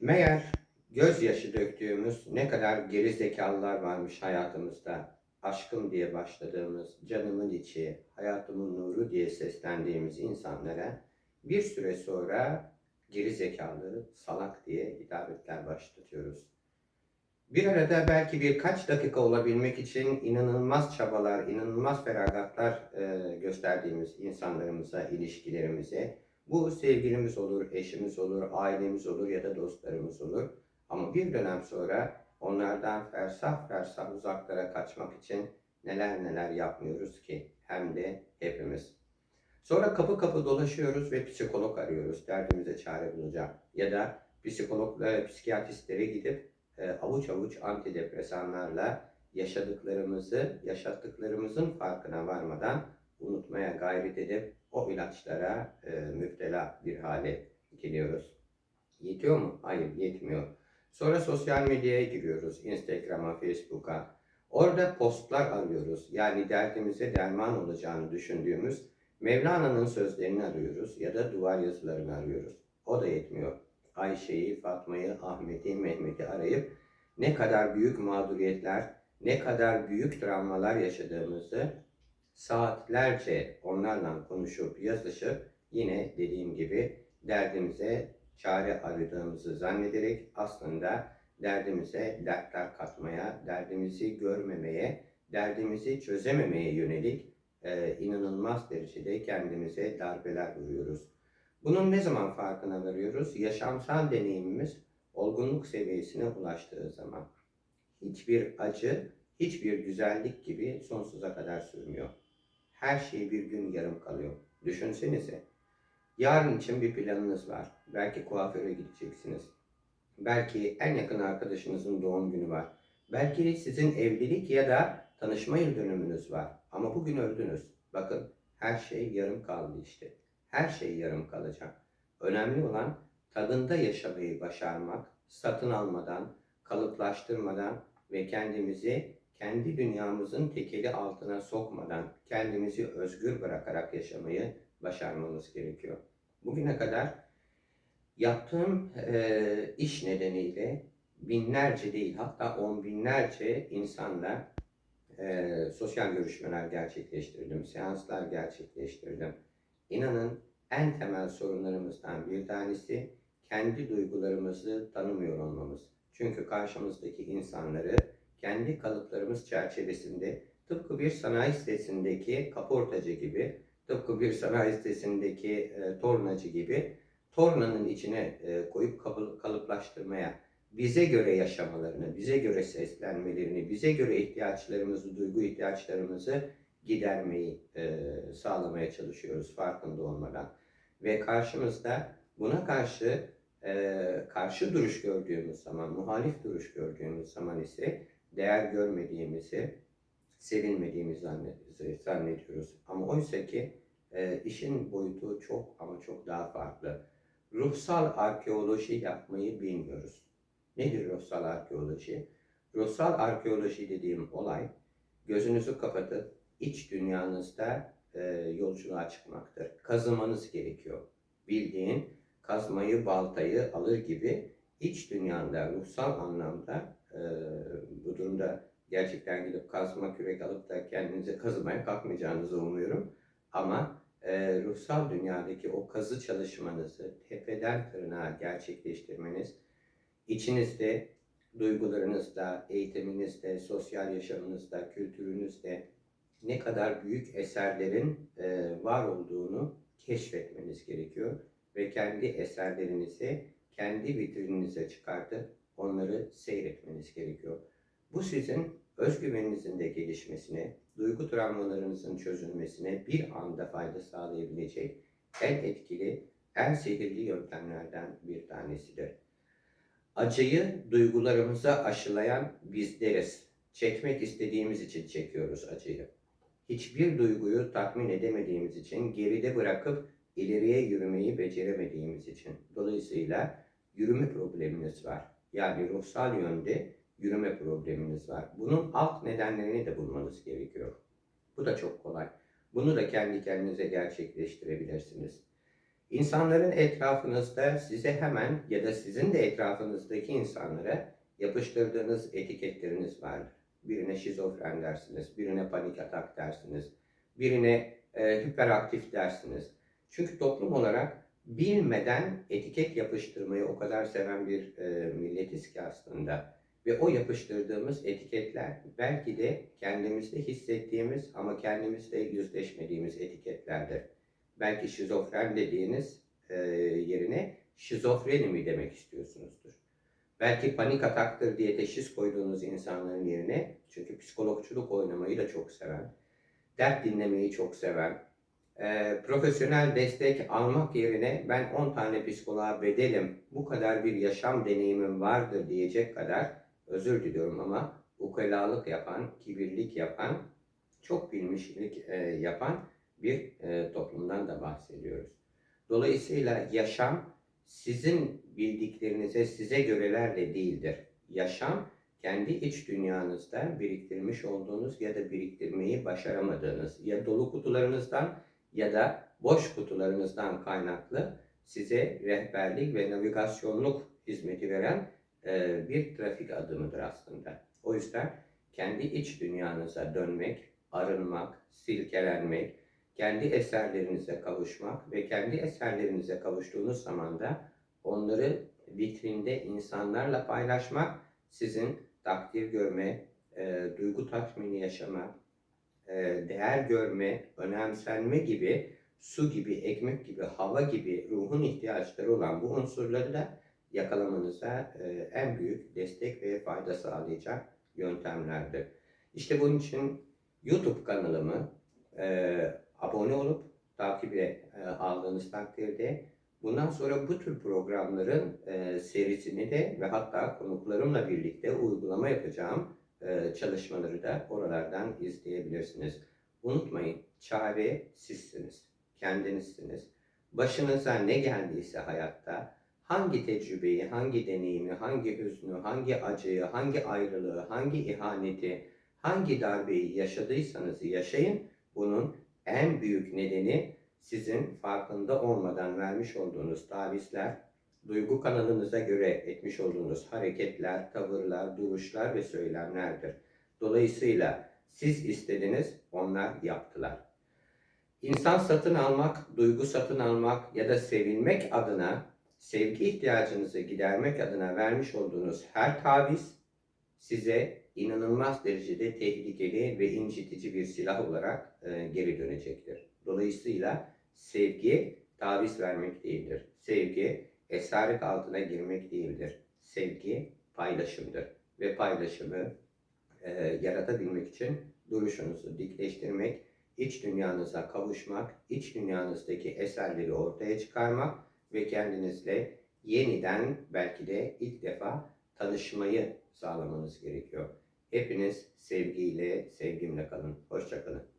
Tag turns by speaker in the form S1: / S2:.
S1: Meğer gözyaşı döktüğümüz ne kadar geri zekalılar varmış hayatımızda. Aşkım diye başladığımız, canımın içi, hayatımın nuru diye seslendiğimiz insanlara bir süre sonra geri zekalı, salak diye hitabeler başlatıyoruz. Bir arada belki birkaç dakika olabilmek için inanılmaz çabalar, inanılmaz feragatlar e, gösterdiğimiz insanlarımıza, ilişkilerimize, bu sevgilimiz olur, eşimiz olur, ailemiz olur ya da dostlarımız olur. Ama bir dönem sonra onlardan fersah fersah uzaklara kaçmak için neler neler yapmıyoruz ki hem de hepimiz. Sonra kapı kapı dolaşıyoruz ve psikolog arıyoruz derdimize çare bulacak. Ya da psikologlara, psikiyatristlere gidip e, avuç avuç antidepresanlarla yaşadıklarımızı, yaşattıklarımızın farkına varmadan unutmaya gayret edip o ilaçlara e, müptela bir hale geliyoruz. Yetiyor mu? Hayır, yetmiyor. Sonra sosyal medyaya giriyoruz. Instagram'a, Facebook'a. Orada postlar arıyoruz. Yani derdimize derman olacağını düşündüğümüz Mevlana'nın sözlerini arıyoruz ya da duvar yazılarını arıyoruz. O da yetmiyor. Ayşe'yi, Fatma'yı, Ahmet'i, Mehmet'i arayıp ne kadar büyük mağduriyetler, ne kadar büyük travmalar yaşadığımızı saatlerce onlarla konuşup yazışıp yine dediğim gibi derdimize çare aradığımızı zannederek aslında derdimize dertler katmaya, derdimizi görmemeye, derdimizi çözememeye yönelik e, inanılmaz derecede kendimize darbeler vuruyoruz. Bunun ne zaman farkına varıyoruz? Yaşamsal deneyimimiz olgunluk seviyesine ulaştığı zaman. Hiçbir acı, hiçbir güzellik gibi sonsuza kadar sürmüyor. Her şey bir gün yarım kalıyor. Düşünsenize. Yarın için bir planınız var. Belki kuaföre gideceksiniz. Belki en yakın arkadaşınızın doğum günü var. Belki sizin evlilik ya da tanışma yıl dönümünüz var. Ama bugün öldünüz. Bakın her şey yarım kaldı işte. Her şey yarım kalacak. Önemli olan tadında yaşamayı başarmak, satın almadan, kalıplaştırmadan ve kendimizi kendi dünyamızın tekeli altına sokmadan kendimizi özgür bırakarak yaşamayı başarmamız gerekiyor. Bugüne kadar yaptığım e, iş nedeniyle binlerce değil hatta on binlerce insanla e, sosyal görüşmeler gerçekleştirdim, seanslar gerçekleştirdim. İnanın en temel sorunlarımızdan bir tanesi kendi duygularımızı tanımıyor olmamız. Çünkü karşımızdaki insanları kendi kalıplarımız çerçevesinde tıpkı bir sanayi sitesindeki kaportacı gibi, tıpkı bir sanayi sitesindeki e, tornacı gibi tornanın içine e, koyup kalıp, kalıplaştırmaya, bize göre yaşamalarını, bize göre seslenmelerini, bize göre ihtiyaçlarımızı, duygu ihtiyaçlarımızı gidermeyi e, sağlamaya çalışıyoruz farkında olmadan. Ve karşımızda buna karşı e, karşı duruş gördüğümüz zaman, muhalif duruş gördüğümüz zaman ise değer görmediğimizi, sevilmediğimizi zannediyoruz. Ama oysa ki e, işin boyutu çok ama çok daha farklı. Ruhsal arkeoloji yapmayı bilmiyoruz. Nedir ruhsal arkeoloji? Ruhsal arkeoloji dediğim olay gözünüzü kapatıp iç dünyanızda e, yolculuğa çıkmaktır. Kazımanız gerekiyor. Bildiğin kazmayı, baltayı alır gibi iç dünyanda, ruhsal anlamda e, bu durumda gerçekten gidip kazma kürek alıp da kendinize kazımaya kalkmayacağınızı umuyorum. Ama e, ruhsal dünyadaki o kazı çalışmanızı tepeden tırnağa gerçekleştirmeniz, içinizde, duygularınızda, eğitiminizde, sosyal yaşamınızda, kültürünüzde ne kadar büyük eserlerin e, var olduğunu keşfetmeniz gerekiyor ve kendi eserlerinizi kendi vitrininize çıkartıp onları seyretmeniz gerekiyor. Bu sizin özgüveninizin de gelişmesine, duygu travmalarınızın çözülmesine bir anda fayda sağlayabilecek en etkili, en sihirli yöntemlerden bir tanesidir. Acıyı duygularımıza aşılayan bizleriz. Çekmek istediğimiz için çekiyoruz acıyı. Hiçbir duyguyu tatmin edemediğimiz için geride bırakıp ileriye yürümeyi beceremediğimiz için. Dolayısıyla yürüme probleminiz var. Yani ruhsal yönde yürüme probleminiz var. Bunun alt nedenlerini de bulmanız gerekiyor. Bu da çok kolay. Bunu da kendi kendinize gerçekleştirebilirsiniz. İnsanların etrafınızda size hemen ya da sizin de etrafınızdaki insanlara yapıştırdığınız etiketleriniz vardır. Birine şizofren dersiniz, birine panik atak dersiniz, birine e, hiperaktif dersiniz. Çünkü toplum olarak bilmeden etiket yapıştırmayı o kadar seven bir e, milletiz ki aslında. Ve o yapıştırdığımız etiketler belki de kendimizde hissettiğimiz ama kendimizde yüzleşmediğimiz etiketlerdir. Belki şizofren dediğiniz e, yerine şizofreni mi demek istiyorsunuzdur. Belki panik ataktır diye teşhis koyduğunuz insanların yerine, çünkü psikologçuluk oynamayı da çok seven, dert dinlemeyi çok seven, e, profesyonel destek almak yerine ben 10 tane psikoloğa bedelim, bu kadar bir yaşam deneyimim vardır diyecek kadar özür diliyorum ama ukalalık yapan, kibirlik yapan, çok bilmişlik e, yapan bir e, toplumdan da bahsediyoruz. Dolayısıyla yaşam sizin bildiklerinize, size görelerle değildir. Yaşam kendi iç dünyanızda biriktirmiş olduğunuz ya da biriktirmeyi başaramadığınız ya dolu kutularınızdan ya da boş kutularınızdan kaynaklı size rehberlik ve navigasyonluk hizmeti veren e, bir trafik adımıdır aslında. O yüzden kendi iç dünyanıza dönmek, arınmak, silkelenmek, kendi eserlerinize kavuşmak ve kendi eserlerinize kavuştuğunuz zaman da onları vitrinde insanlarla paylaşmak sizin takdir görme, e, duygu tatmini yaşama, değer görme, önemsenme gibi su gibi, ekmek gibi, hava gibi ruhun ihtiyaçları olan bu unsurları da yakalamanıza e, en büyük destek ve fayda sağlayacak yöntemlerdir. İşte bunun için YouTube kanalımı e, abone olup takibe e, aldığınız takdirde bundan sonra bu tür programların e, serisini de ve hatta konuklarımla birlikte uygulama yapacağım e, çalışmaları da oralardan izleyebilirsiniz. Unutmayın çare sizsiniz, kendinizsiniz. Başınıza ne geldiyse hayatta hangi tecrübeyi, hangi deneyimi, hangi hüznü, hangi acıyı, hangi ayrılığı, hangi ihaneti, hangi darbeyi yaşadıysanız yaşayın. Bunun en büyük nedeni sizin farkında olmadan vermiş olduğunuz tavizler, duygu kanalınıza göre etmiş olduğunuz hareketler, tavırlar, duruşlar ve söylemlerdir. Dolayısıyla siz istediniz, onlar yaptılar. İnsan satın almak, duygu satın almak ya da sevilmek adına, sevgi ihtiyacınızı gidermek adına vermiş olduğunuz her taviz size inanılmaz derecede tehlikeli ve incitici bir silah olarak e, geri dönecektir. Dolayısıyla sevgi taviz vermek değildir. Sevgi esaret altına girmek değildir. Sevgi paylaşımdır. Ve paylaşımı e, yaratabilmek için duruşunuzu dikleştirmek, iç dünyanıza kavuşmak, iç dünyanızdaki eserleri ortaya çıkarmak ve kendinizle yeniden belki de ilk defa tanışmayı sağlamanız gerekiyor. Hepiniz sevgiyle, sevgimle kalın. Hoşçakalın.